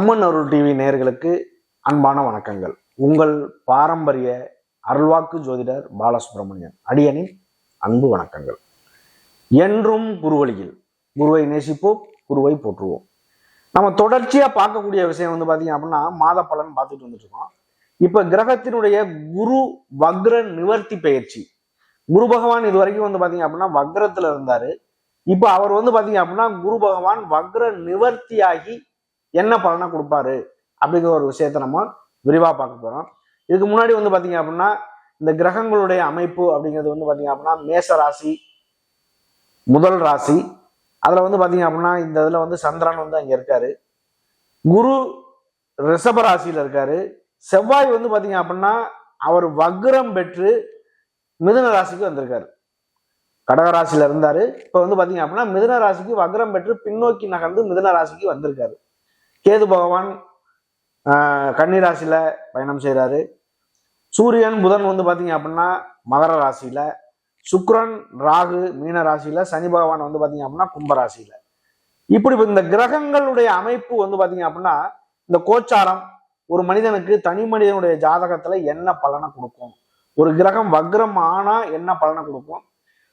அம்மன் அருள் TV நேர்களுக்கு அன்பான வணக்கங்கள். உங்கள் பாரம்பரிய அருள்வாக்கு ஜோதிடர் பாலசுப்ரமணியன் அடியனின் அன்பு வணக்கங்கள். என்றும் குருவழியில் குருவை நேசிப்போம் குருவை போற்றுவோம். நம்ம தொடர்ச்சியா பார்க்கக்கூடிய விஷயம் வந்து பாத்தீங்க அப்படின்னா மாத பலன் பார்த்துட்டு வந்துட்டு இருக்கோம் இப்ப கிரகத்தினுடைய குரு வக்ர நிவர்த்தி பயிற்சி. குரு பகவான் இது வரைக்கும் வந்து பாத்தீங்க அப்படின்னா வக்ரத்துல இருந்தாரு. இப்ப அவர் வந்து பாத்தீங்க அப்படின்னா குரு பகவான் வக்ர நிவர்த்தியாகி என்ன பலனை கொடுப்பாரு அப்படிங்கிற ஒரு விஷயத்த நம்ம விரிவாக பார்க்க போகிறோம் இதுக்கு முன்னாடி வந்து பார்த்தீங்க அப்படின்னா இந்த கிரகங்களுடைய அமைப்பு அப்படிங்கிறது வந்து பார்த்தீங்க அப்படின்னா மேச ராசி முதல் ராசி. அதில் வந்து பார்த்தீங்க அப்படின்னா இந்த இதில் வந்து சந்திரன் வந்து அங்கே இருக்காரு. குரு ரிஷப ராசியில் இருக்காரு. செவ்வாய் வந்து பார்த்தீங்க அப்படின்னா அவர் வக்ரம் பெற்று மிதுன ராசிக்கு வந்திருக்காரு. கடகராசியில் இருந்தார். இப்போ வந்து பார்த்தீங்க அப்படின்னா மிதுன ராசிக்கு வக்ரம் பெற்று பின்னோக்கி நகர்ந்து மிதுன ராசிக்கு வந்திருக்காரு. கேது பகவான் கன்னி ராசியில் பயணம் செய்கிறாரு சூரியன் புதன் வந்து பார்த்தீங்க அப்படின்னா மகர ராசியில். சுக்ரன் ராகு மீன ராசியில். சனி பகவான் வந்து பார்த்தீங்க அப்படின்னா கும்ப ராசியில. இப்படி இந்த கிரகங்களுடைய அமைப்பு வந்து பார்த்தீங்க அப்படின்னா இந்த கோச்சாரம் ஒரு மனிதனுக்கு தனி மனிதனுடைய ஜாதகத்துல என்ன பலனை கொடுக்கும்? ஒரு கிரகம் வக்ரம் ஆனா என்ன பலனை கொடுக்கும்?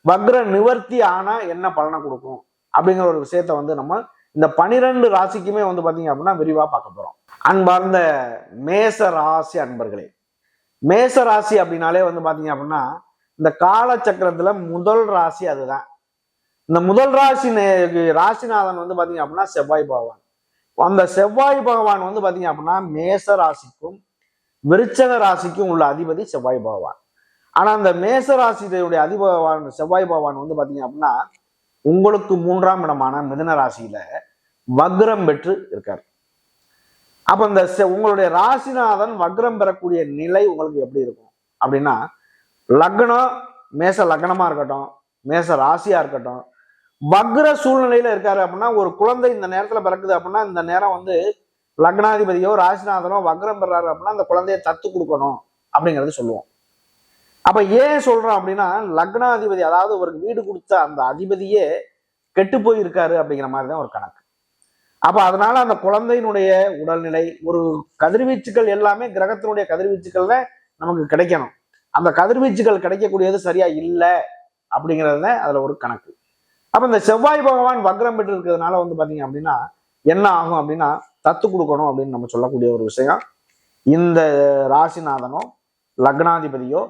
வக்ர நிவர்த்தி ஆனா என்ன பலனை கொடுக்கும்? அப்படிங்கிற ஒரு விஷயத்த வந்து நம்ம இந்த பனிரெண்டு ராசிக்குமே வந்து பார்த்தீங்க அப்படின்னா விரிவாக பார்க்க போகிறோம் அன்பார்ந்த மேச ராசி அன்பர்களே மேச ராசி அப்படின்னாலே வந்து பார்த்தீங்க அப்படின்னா இந்த காலச்சக்கரத்தில் முதல் ராசி அதுதான். இந்த முதல் ராசி ராசிநாதன் வந்து பார்த்தீங்க அப்படின்னா செவ்வாய் பகவான். அந்த செவ்வாய் பகவான் வந்து பார்த்தீங்க அப்படின்னா மேச ராசிக்கும் விருச்சக ராசிக்கும் உள்ள அதிபதி செவ்வாய் பகவான். ஆனால் அந்த மேச ராசியுடைய அதிபகவான் செவ்வாய் பகவான் வந்து பார்த்தீங்க அப்படின்னா உங்களுக்கு மூன்றாம் இடமான மிதுன ராசியில வக்ரம் பெற்று இருக்கார். அப்ப இந்த செ- உங்களுடைய ராசிநாதன் வக்ரம் பெறக்கூடிய நிலை உங்களுக்கு எப்படி இருக்கும்? அப்படின்னா லக்னம் மேச லக்னமா இருக்கட்டும் மேச ராசியா இருக்கட்டும் வக்ர சூழ்நிலையில இருக்காரு அப்படின்னா ஒரு குழந்தை இந்த நேரத்துல பிறக்குது அப்படின்னா இந்த நேரம் வந்து லக்னாதிபதியோ ராசிநாதனோ வக்ரம் பெறாரு அப்படின்னா அந்த குழந்தைய தத்து கொடுக்கணும் அப்படிங்கறது சொல்லுவோம். அப்ப ஏன் சொல்றோம் அப்படின்னா லக்னாதிபதி அதாவது ஒரு வீடு கொடுத்த அந்த அதிபதியே கெட்டு போயிருக்காரு அப்படிங்கிற மாதிரி தான் ஒரு கணக்கு. அப்ப அதனால அந்த குழந்தையினுடைய உடல்நிலை ஒரு கதிர்வீச்சுகள் எல்லாமே கிரகத்தினுடைய கதிர்வீச்சுகள்ல நமக்கு கிடைக்கணும். அந்த கதிர்வீச்சுகள் கிடைக்கக்கூடியது சரியா இல்லை அப்படிங்கிறது தான் அதுல ஒரு கணக்கு. அப்ப இந்த செவ்வாய் பகவான் வக்ரம் பெற்று இருக்கிறதுனால வந்து பாத்தீங்க அப்படின்னா என்ன ஆகும் அப்படின்னா தத்து கொடுக்கணும் அப்படின்னு நம்ம சொல்லக்கூடிய ஒரு விஷயம். இந்த ராசிநாதனோ லக்னாதிபதியோ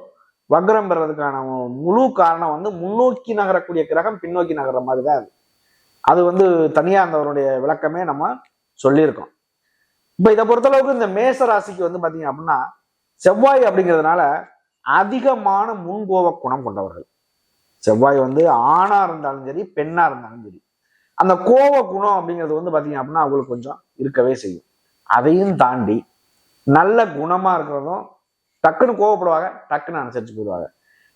வக்ரம் பெறதுக்கான முழு காரணம் வந்து முன்னோக்கி நகரக்கூடிய கிரகம் பின்னோக்கி நகர்ற மாதிரி தான் அது. அது வந்து தனியா அந்தவருடைய விளக்கமே நம்ம சொல்லியிருக்கோம். இப்ப இதை பொறுத்தளவுக்கு இந்த மேச ராசிக்கு வந்து பாத்தீங்க அப்படின்னா செவ்வாய் அப்படிங்கிறதுனால அதிகமான முன்கோப குணம் கொண்டவர்கள். செவ்வாய் வந்து ஆணா இருந்தாலும் சரி பெண்ணா இருந்தாலும் சரி அந்த கோப குணம் அப்படிங்கிறது வந்து பாத்தீங்க அப்படின்னா அவங்களுக்கு கொஞ்சம் இருக்கவே செய்யும். அதையும் தாண்டி நல்ல குணமா இருக்கிறதும் டக்குன்னு கோவப்படுவாங்க டக்குன்னு அனுசரிச்சு போயிடுவாங்க.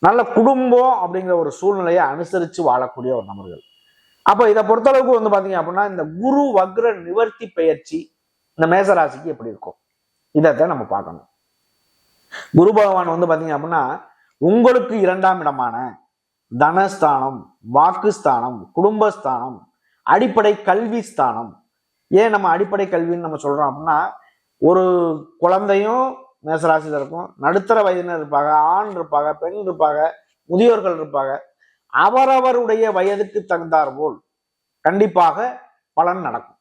நல்ல குடும்பம் அப்படிங்கிற ஒரு சூழ்நிலையை அனுசரிச்சு வாழக்கூடிய ஒரு நபர்கள். அப்போ இதை பொறுத்தளவுக்கு வந்து பார்த்தீங்க அப்படின்னா இந்த குரு வக்ர நிவர்த்தி பெயர்ச்சி இந்த மேசராசிக்கு எப்படி இருக்கும்? இதைத்தான் நம்ம பார்க்கணும். குரு பகவான் வந்து பார்த்தீங்க அப்படின்னா உங்களுக்கு இரண்டாம் இடமான தனஸ்தானம் வாக்குஸ்தானம் குடும்பஸ்தானம் அடிப்படை கல்வி ஸ்தானம். ஏன் நம்ம அடிப்படை கல்வின்னு நம்ம சொல்கிறோம் அப்படின்னா ஒரு குழந்தையும் மேசராசியில் இருக்கும் நடுத்தர வயதினர் இருப்பாங்க ஆண் இருப்பாங்க பெண் இருப்பாங்க முதியோர்கள் இருப்பாங்க. அவரவருடைய வயதுக்கு தகுந்தார் போல் கண்டிப்பாக பலன் நடக்கும்.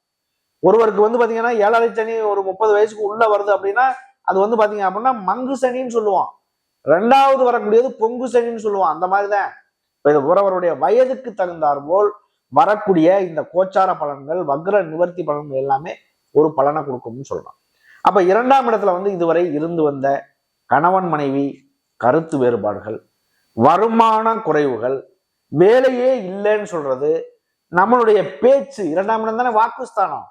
ஒருவருக்கு வந்து பாத்தீங்கன்னா ஏழரை சனி ஒரு முப்பது வயசுக்கு உள்ள வருது அப்படின்னா அது வந்து பாத்தீங்க அப்படின்னா மங்கு சனின்னு சொல்லுவோம் ரெண்டாவது வரக்கூடியது பொங்கு சனின்னு சொல்லுவோம் அந்த மாதிரிதான். இப்போ இது ஒருவருடைய வயதுக்கு தகுந்தார் போல் வரக்கூடிய இந்த கோச்சார பலன்கள் வக்ர நிவர்த்தி பலன்கள் எல்லாமே ஒரு பலனை கொடுக்கும்னு சொல்லலாம். அப்ப இரண்டாம் இடத்துல வந்து இதுவரை இருந்து வந்த கணவன் மனைவி கருத்து வேறுபாடுகள் வருமான குறைவுகள் வேலையே இல்லைன்னு சொல்றது நம்மளுடைய பேச்சு. இரண்டாம் இடம் தானே வாக்குஸ்தானம்.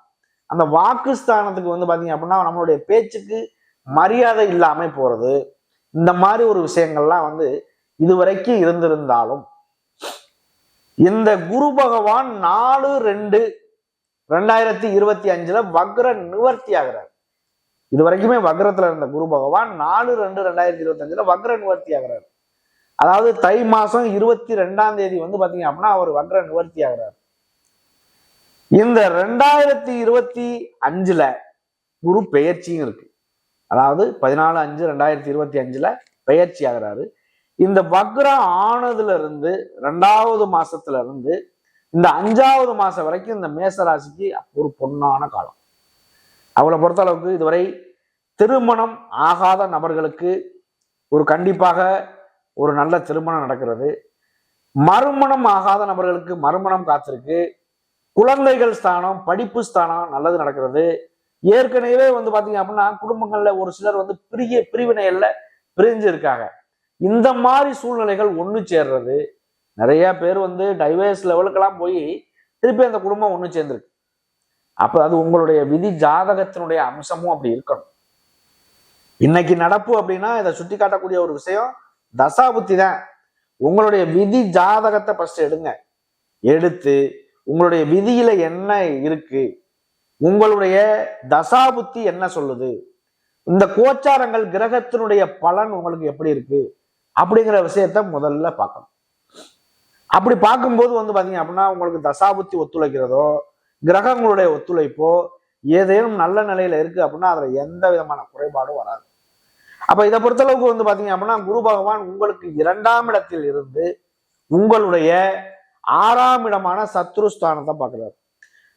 அந்த வாக்குஸ்தானத்துக்கு வந்து பாத்தீங்க அப்படின்னா நம்மளுடைய பேச்சுக்கு மரியாதை இல்லாம போறது. இந்த மாதிரி ஒரு விஷயங்கள்லாம் வந்து இதுவரைக்கும் இருந்திருந்தாலும் இந்த குரு பகவான் நாலு ரெண்டு ரெண்டாயிரத்தி இருபத்தி அஞ்சுல வக்ர நிவர்த்தி ஆகிறார். இது வரைக்குமே வக்ரத்துல இருந்த குரு பகவான் நாலு ரெண்டு ரெண்டாயிரத்தி இருபத்தி அஞ்சுல வக்ர நிவர்த்தி ஆகிறார். அதாவது தை மாசம் இருபத்தி ரெண்டாம் தேதி வந்து பாத்தீங்க அப்படின்னா அவர் வக்ர நிவர்த்தி ஆகிறார். இந்த ரெண்டாயிரத்தி இருபத்தி அஞ்சுல குரு பெயர்ச்சியும் இருக்கு. அதாவது பதினாலு அஞ்சு ரெண்டாயிரத்தி இருபத்தி அஞ்சுல பெயர்ச்சி ஆகிறாரு. இந்த வக்ரம் ஆனதுல இருந்து ரெண்டாவது மாசத்துல இருந்து இந்த அஞ்சாவது மாசம் வரைக்கும் இந்த மேச ராசிக்கு ஒரு பொன்னான காலம். அவளை பொறுத்த அளவுக்கு இதுவரை திருமணம் ஆகாத நபர்களுக்கு ஒரு கண்டிப்பாக ஒரு நல்ல திருமணம் நடக்கிறது. மறுமணம் ஆகாத நபர்களுக்கு மறுமணம் காத்திருக்கு. குழந்தைகள் ஸ்தானம் படிப்பு ஸ்தானம் நல்லது நடக்கிறது. ஏற்கனவே வந்து பாத்தீங்க அப்படின்னா குடும்பங்கள்ல ஒரு சிலர் வந்து பிரிய பிரிவினைகள்ல பிரிஞ்சு இருக்காங்க. இந்த மாதிரி சூழ்நிலைகள் ஒன்று சேர்றது. நிறைய பேர் வந்து டைவர்ஸ் லெவலுக்கெல்லாம் போய் திருப்பி அந்த குடும்பம் ஒன்று சேர்ந்துருக்கு. அப்போ அது உங்களுடைய விதி ஜாதகத்தினுடைய அம்சமும் அப்படி இருக்கணும். இன்னைக்கு நடப்பு அப்படின்னா இதை சுட்டி காட்டக்கூடிய ஒரு விஷயம் தசாபுத்தி தான் உங்களுடைய விதி ஜாதகத்தை ஃபர்ஸ்ட் எடுங்க. எடுத்து உங்களுடைய விதியில என்ன இருக்கு உங்களுடைய தசாபுத்தி என்ன சொல்லுது இந்த கோச்சாரங்கள் கிரகத்தினுடைய பலன் உங்களுக்கு எப்படி இருக்கு அப்படிங்கிற விஷயத்த முதல்ல பார்க்கணும். அப்படி பார்க்கும்போது வந்து பாத்தீங்க அப்படின்னா உங்களுக்கு தசாபுத்தி ஒத்துழைக்கிறதோ கிரகங்களுடைய ஒத்துழைப்போ ஏதேனும் நல்ல நிலையில இருக்கு அப்படின்னா அதுல எந்த விதமான குறைபாடும் வராது. அப்ப இதை பொறுத்தளவுக்கு வந்து பாத்தீங்க அப்படின்னா குரு பகவான் உங்களுக்கு இரண்டாம் இடத்தில் இருந்து உங்களுடைய ஆறாம் இடமான சத்ருஸ்தானத்தை பார்க்கிறார்.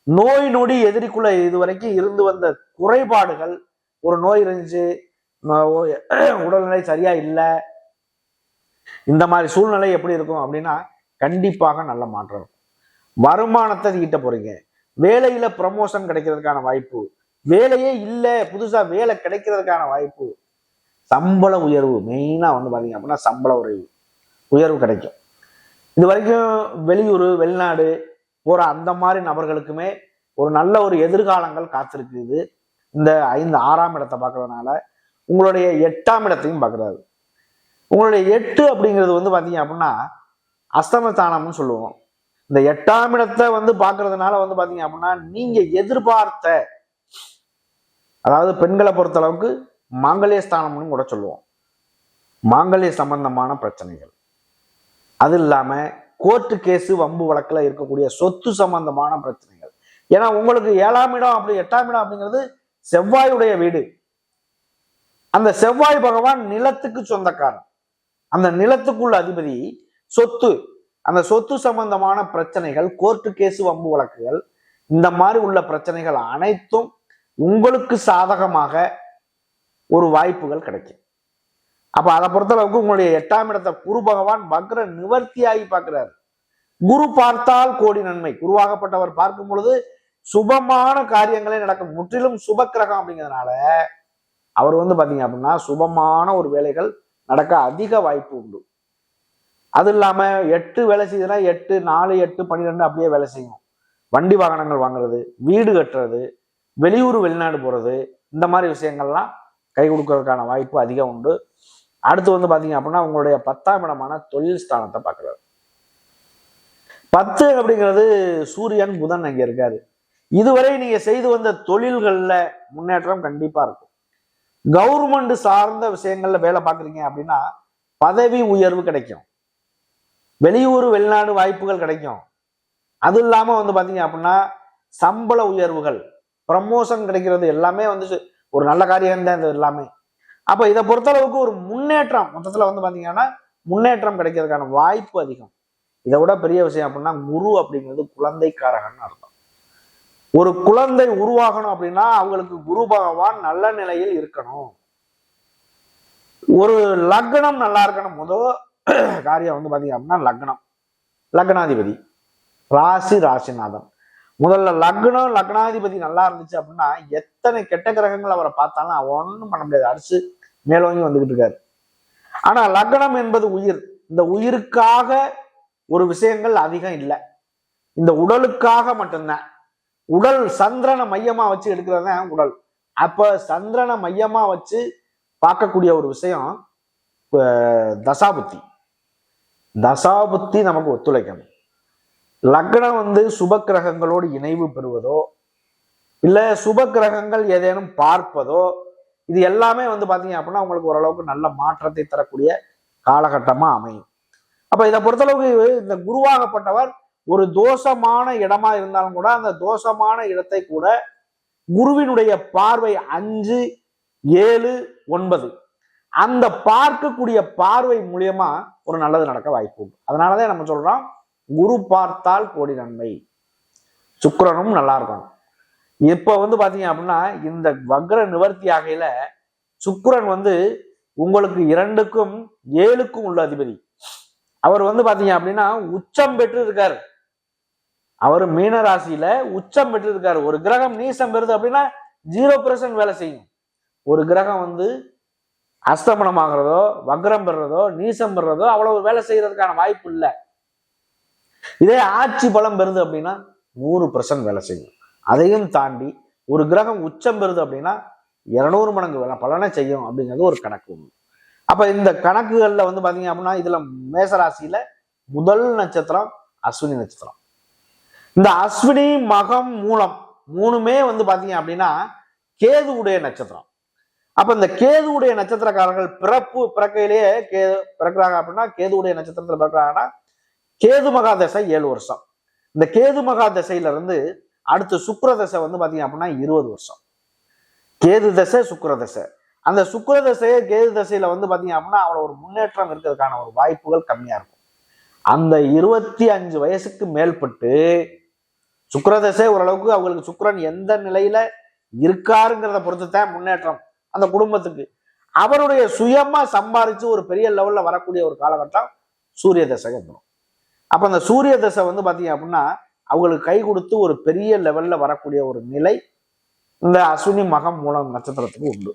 நோய் நொடி எதிரிக்குள்ள இது வரைக்கும் இருந்து வந்த குறைபாடுகள் ஒரு நோய் இருந்துச்சு உடல்நிலை சரியா இல்லை இந்த மாதிரி சூழ்நிலை எப்படி இருக்கும் அப்படின்னா கண்டிப்பாக நல்ல மாற்றம். வருமானத்தை ஈட்ட போறீங்க. வேலையில ப்ரமோஷன் கிடைக்கிறதுக்கான வாய்ப்பு. வேலையே இல்லை புதுசா வேலை கிடைக்கிறதுக்கான வாய்ப்பு. சம்பள உயர்வு மெயினாக வந்து பார்த்தீங்க அப்படின்னா சம்பள உயர்வு உயர்வு கிடைக்கும். இது வரைக்கும் வெளியூர் வெளிநாடு போகிற அந்த மாதிரி நபர்களுக்குமே ஒரு நல்ல ஒரு எதிர்காலங்கள் காத்திருக்குது இந்த ஐந்து ஆறாம் இடத்தை பார்க்கறதுனால உங்களுடைய எட்டாம் இடத்தையும் பார்க்குறாரு. உங்களுடைய எட்டு அப்படிங்கிறது வந்து பார்த்தீங்க அப்படின்னா அஸ்தமஸ்தானம்னு சொல்லுவோம். இந்த எட்டாம் இடத்தை வந்து பார்க்கறதுனால வந்து பார்த்தீங்க அப்படின்னா நீங்கள் எதிர்பார்த்த அதாவது பெண்களை பொறுத்த அளவுக்கு மாங்கல்ய ஸ்தானம்னு கூட சொல்லுவோம். மாங்கல்ய சம்பந்தமான பிரச்சனைகள். அது இல்லாமல் கோர்ட்டு கேஸு வம்பு வழக்கில் இருக்கக்கூடிய சொத்து சம்பந்தமான பிரச்சனைகள். ஏன்னா உங்களுக்கு ஏழாம் இடம் அப்படி எட்டாம் இடம் அப்படிங்கிறது செவ்வாயுடைய வீடு. அந்த செவ்வாய் பகவான் நிலத்துக்கு சொந்தக்காரன். அந்த நிலத்துக்குள்ள அதிபதி சொத்து. அந்த சொத்து சம்பந்தமான பிரச்சனைகள் கோர்ட்டு கேஸு வம்பு வழக்குகள் இந்த மாதிரி உள்ள பிரச்சனைகள் அனைத்தும் உங்களுக்கு சாதகமாக ஒரு வாய்ப்புகள் கிடைக்கும். அப்ப அதை பொறுத்தளவுக்கு உங்களுடைய எட்டாம் இடத்தை குரு பகவான் வக்ர நிவர்த்தியாகி பார்க்கிறார். குரு பார்த்தால் கோடி நன்மை. குருவாகப்பட்டவர் பார்க்கும் பொழுது சுபமான காரியங்களே நடக்கும். முற்றிலும் சுப கிரகம் அப்படிங்கிறதுனால அவர் வந்து பாத்தீங்க அப்படின்னா சுபமான ஒரு வேலைகள் நடக்க அதிக வாய்ப்பு உண்டு. அது இல்லாம எட்டு வேலை செய்யுதுன்னா எட்டு நாலு எட்டு பன்னிரெண்டு அப்படியே வேலை செய்யும். வண்டி வாகனங்கள் வாங்குறது வீடு கட்டுறது வெளியூர் வெளிநாடு போறது இந்த மாதிரி விஷயங்கள்லாம் கை கொடுக்கறதுக்கான வாய்ப்பு அதிகம் உண்டு. அடுத்து வந்து பார்த்தீங்க அப்படின்னா உங்களுடைய பத்தாம் இடமான தொழில் ஸ்தானத்தை பார்க்குறாரு. பத்து அப்படிங்கிறது சூரியன் புதன் அங்கே இருக்காரு. இதுவரை நீங்க செய்து வந்த தொழில்கள்ல முன்னேற்றம் கண்டிப்பா இருக்கும். கவர்மெண்ட் சார்ந்த விஷயங்கள்ல வேலை பார்க்குறீங்க அப்படின்னா பதவி உயர்வு கிடைக்கும். வெளியூர் வெளிநாடு வாய்ப்புகள் கிடைக்கும். அது இல்லாம வந்து பாத்தீங்க அப்படின்னா சம்பள உயர்வுகள் ப்ரமோஷன் கிடைக்கிறது எல்லாமே வந்து ஒரு நல்ல காரியம் தான் இது எல்லாமே. அப்போ இதை பொறுத்தளவுக்கு ஒரு முன்னேற்றம் மொத்தத்தில் வந்து பார்த்தீங்கன்னா முன்னேற்றம் கிடைக்கிறதுக்கான வாய்ப்பு அதிகம். இதை விட பெரிய விஷயம் அப்படின்னா குரு அப்படிங்கிறது குழந்தைக்காரகன்னு அர்த்தம். ஒரு குழந்தை உருவாகணும் அப்படின்னா அவங்களுக்கு குரு பகவான் நல்ல நிலையில் இருக்கணும். ஒரு லக்னம் நல்லா இருக்கணும். முதல் காரியம் வந்து பார்த்தீங்க அப்படின்னா லக்னம். லக்னாதிபதி. ராசி ராசிநாதன். முதல்ல லக்னம் லக்னாதிபதி நல்லா இருந்துச்சு அப்படின்னா எத்தனை கெட்ட கிரகங்கள் அவரை பார்த்தாலும் ஒன்றும் பண்ண முடியாது. அரிசி மேலோங்கி வந்துகிட்டு இருக்காரு. ஆனா லக்னம் என்பது உயிர். இந்த உயிருக்காக ஒரு விஷயங்கள் அதிகம் இல்லை. இந்த உடலுக்காக மட்டும்தான். உடல் சந்திரனை மையமா வச்சு எடுக்கிறது தான் உடல். அப்ப சந்திரனை மையமா வச்சு பார்க்கக்கூடிய ஒரு விஷயம் தசாபுத்தி. தசாபுத்தி நமக்கு ஒத்துழைக்கணும். லக்னம் வந்து சுப கிரகங்களோடு இணைவு பெறுவதோ இல்லை சுப கிரகங்கள் ஏதேனும் பார்ப்பதோ இது எல்லாமே வந்து பார்த்தீங்க அப்படின்னா உங்களுக்கு ஓரளவுக்கு நல்ல மாற்றத்தை தரக்கூடிய காலகட்டமாக அமையும். அப்போ இதை பொறுத்தளவுக்கு இந்த குருவாகப்பட்டவர் ஒரு தோஷமான இடமா இருந்தாலும் கூட அந்த தோஷமான இடத்தை கூட குருவினுடைய பார்வை அஞ்சு ஏழு ஒன்பது. அந்த பார்க்கக்கூடிய பார்வை மூலியமா ஒரு நல்லது நடக்க வாய்ப்பு உண்டு. அதனாலதான் நம்ம சொல்றோம் குரு பார்த்தால் கோடி நன்மை. சுக்கரனும் நல்லா இருக்கும் இப்போ வந்து பார்த்தீங்க அப்படின்னா இந்த வக்ர நிவர்த்தி ஆகையில சுக்கரன் வந்து உங்களுக்கு இரண்டுக்கும் ஏழுக்கும் உள்ள அதிபதி. அவர் வந்து பார்த்தீங்க அப்படின்னா உச்சம் பெற்று இருக்காரு அவர் மீன ராசியில உச்சம் பெற்று இருக்காரு ஒரு கிரகம் நீசம் பெறுது அப்படின்னா ஜீரோ பர்சன்ட் வேலை செய்யும். ஒரு கிரகம் வந்து அஸ்தமனம் ஆகிறதோ வக்ரம் பெறுறதோ நீசம் பெறுறதோ அவ்வளவு வேலை செய்யறதுக்கான வாய்ப்பு இல்லை. இதே ஆட்சி பலம் பெறுது அப்படின்னா நூறு பர்சன்ட் வேலை செய்யும். அதையும் தாண்டி ஒரு கிரகம் உச்சம் பெறுது அப்படின்னா இருநூறு மடங்கு வேலை பலனை செய்யும் அப்படிங்கிறது ஒரு கணக்கு உண்டு அப்ப இந்த கணக்குகள்ல வந்து பார்த்தீங்க அப்படின்னா இதுல மேசராசியில் முதல் நட்சத்திரம் அஸ்வினி நட்சத்திரம். இந்த அஸ்வினி மகம் மூலம் மூணுமே வந்து பாத்தீங்க அப்படின்னா கேது உடைய நட்சத்திரம். அப்ப இந்த கேது உடைய நட்சத்திரக்காரர்கள் பிறப்பு பிறக்கையிலேயே கேது பிறக்கிறாங்க அப்படின்னா கேது உடைய நட்சத்திரத்துல பிறக்கிறாங்கன்னா கேது மகா தசை ஏழு வருஷம். இந்த கேது மகா தசையில இருந்து அடுத்து சுக்ரதசை வந்து பாத்தீங்க அப்படின்னா இருபது வருஷம். கேது தசை சுக்கிர தசை அந்த சுக்கிர தசையே கேது தசையில வந்து பாத்தீங்க அப்படின்னா அவ்வளவு ஒரு முன்னேற்றம் இருக்கிறதுக்கான ஒரு வாய்ப்புகள் கம்மியா இருக்கும். அந்த இருபத்தி அஞ்சு வயசுக்கு மேல்பட்டு சுக்ரதசை ஓரளவுக்கு அவங்களுக்கு சுக்கரன் எந்த நிலையில இருக்காருங்கிறத பொறுத்து தான் முன்னேற்றம் அந்த குடும்பத்துக்கு. அவருடைய சுயமா சம்பாரிச்சு ஒரு பெரிய லெவல்ல வரக்கூடிய ஒரு காலகட்டம் சூரிய தசை வந்துடும் அப்போ அந்த சூரிய தசை வந்து பார்த்தீங்க அப்படின்னா அவங்களுக்கு கை கொடுத்து ஒரு பெரிய லெவலில் வரக்கூடிய ஒரு நிலை இந்த அஸ்வினி மகம் மூலம் நட்சத்திரத்துக்கு உண்டு.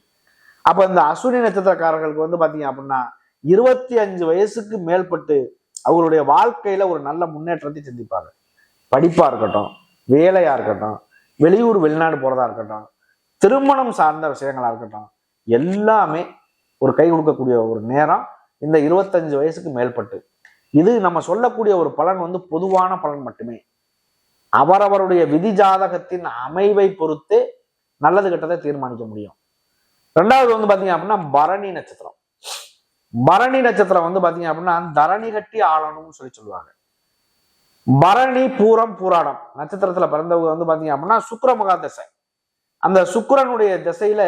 அப்போ இந்த அஸ்வினி நட்சத்திரக்காரர்களுக்கு வந்து பார்த்தீங்க அப்படின்னா இருபத்தி அஞ்சு வயசுக்கு மேல்பட்டு அவங்களுடைய வாழ்க்கையில ஒரு நல்ல முன்னேற்றத்தை சிந்திப்பாங்க. படிப்பா இருக்கட்டும் வேலையா இருக்கட்டும் வெளியூர் வெளிநாடு போறதா இருக்கட்டும் திருமணம் சார்ந்த விஷயங்களா இருக்கட்டும் எல்லாமே ஒரு கை கொடுக்கக்கூடிய ஒரு நேரம் இந்த இருபத்தஞ்சு வயசுக்கு மேல்பட்டு இது நம்ம சொல்லக்கூடிய ஒரு பலன் வந்து பொதுவான பலன் மட்டுமே. அவரவருடைய விதி ஜாதகத்தின் அமைவை பொறுத்து நல்லது கெட்டதை தீர்மானிக்க முடியும். ரெண்டாவது வந்து பாத்தீங்க அப்படின்னா பரணி நட்சத்திரம். பரணி நட்சத்திரம் வந்து பாத்தீங்க அப்படின்னா தரணி கட்டி ஆளணும்னு சொல்லி சொல்லுவாங்க. பரணி பூரம் பூராடம் நட்சத்திரத்துல பிறந்தவங்க வந்து பாத்தீங்க அப்படின்னா சுக்கிர திசை. அந்த சுக்கரனுடைய திசையில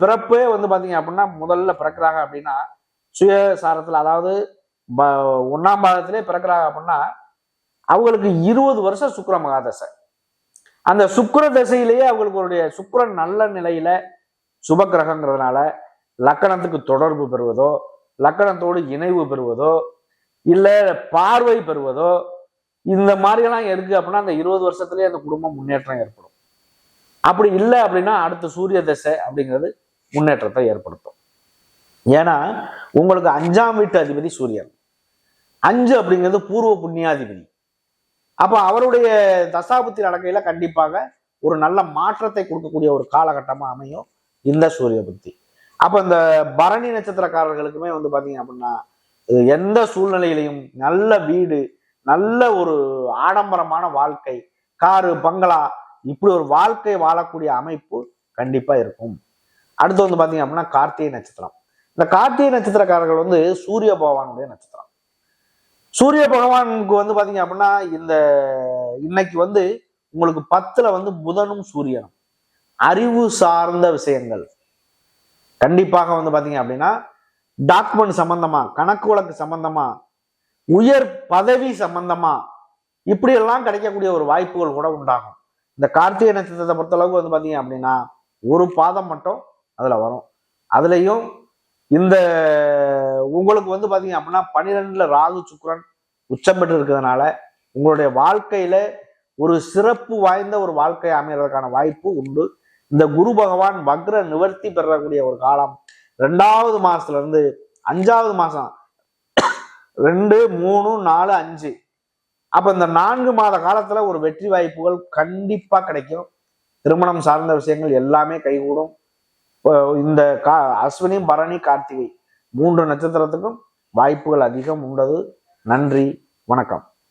பிறப்பே வந்து பாத்தீங்க அப்படின்னா முதல்ல பிறக்கிறாங்க அப்படின்னா சுயசாரத்துல அதாவது ப- பாதத்திலே பிறக்கிறாங்க அப்படின்னா அவங்களுக்கு இருபது வருஷம் சுக்கர மகாதசை. அந்த சுக்கர தசையிலேயே அவங்களுக்கு சுக்கரன் நல்ல நிலையில சுப கிரகங்கிறதுனால லக்கணத்துக்கு தொடர்பு பெறுவதோ லக்கணத்தோடு இணைவு பெறுவதோ இல்லை பார்வை பெறுவதோ இந்த மாதிரியெல்லாம் இருக்கு அப்படின்னா அந்த இருபது வருஷத்துலேயே அந்த குடும்பம் முன்னேற்றம் ஏற்படும். அப்படி இல்லை அப்படின்னா அடுத்த சூரிய தசை அப்படிங்கிறது முன்னேற்றத்தை ஏற்படுத்தும். ஏன்னா உங்களுக்கு அஞ்சாம் வீட்டு அதிபதி சூரியன். அஞ்சு அப்படிங்கிறது பூர்வ புண்ணியாதிபதி. அப்போ அவருடைய தசாபுத்தி நடக்கையில கண்டிப்பாக ஒரு நல்ல மாற்றத்தை கொடுக்கக்கூடிய ஒரு காலகட்டமாக அமையும் இந்த சூரிய புத்தி. அப்போ இந்த பரணி நட்சத்திரக்காரர்களுக்குமே வந்து பார்த்தீங்க அப்படின்னா எந்த சூழ்நிலையிலையும் நல்ல வீடு நல்ல ஒரு ஆடம்பரமான வாழ்க்கை காரு பங்களா இப்படி ஒரு வாழ்க்கை வாழக்கூடிய அமைப்பு கண்டிப்பாக இருக்கும். அடுத்து வந்து பார்த்தீங்க அப்படின்னா கார்த்திகை நட்சத்திரம். இந்த கார்த்திகை நட்சத்திரக்காரர்கள் வந்து சூரிய பகவானுடைய நட்சத்திரம். சூரிய பகவானுக்கு வந்து பாத்தீங்க அப்படின்னா இந்த இன்னைக்கு வந்து உங்களுக்கு பத்துல வந்து புதனும் சூரியனும். அறிவு சார்ந்த விஷயங்கள். கண்டிப்பாக வந்து பாத்தீங்க அப்படின்னா டாக்குமெண்ட் சம்பந்தமா கணக்கு வழக்கு சம்பந்தமா உயர் பதவி சம்பந்தமா இப்படியெல்லாம் கிடைக்கக்கூடிய ஒரு வாய்ப்புகள் கூட உண்டாகும். இந்த கார்த்திகை நட்சத்திரத்தை பொறுத்த அளவுக்கு வந்து பாத்தீங்க அப்படின்னா ஒரு பாதம் மட்டும் அதுல வரும். அதுலயும் இந்த உங்களுக்கு வந்து பாத்தீங்க அப்படின்னா பன்னிரெண்டுல ராகு சுக்கரன் உச்சம் பெற்று இருக்கிறதுனால உங்களுடைய வாழ்க்கையில ஒரு சிறப்பு வாய்ந்த ஒரு வாழ்க்கை அமைகிறதுக்கான வாய்ப்பு உண்டு. இந்த குரு பகவான் வக்ர நிவர்த்தி பெறக்கூடிய ஒரு காலம் ரெண்டாவது மாசத்துல இருந்து அஞ்சாவது மாசம். ரெண்டு மூணு நாலு அஞ்சு. அப்ப இந்த நான்கு மாத காலத்துல ஒரு வெற்றி வாய்ப்புகள் கண்டிப்பா கிடைக்கும். திருமணம் சார்ந்த விஷயங்கள் எல்லாமே கைகூடும். இந்த கா அஸ்வினி பரணி கார்த்திகை மூன்று நட்சத்திரத்துக்கும் வாய்ப்புகள் அதிகம் உண்டது. நன்றி வணக்கம்.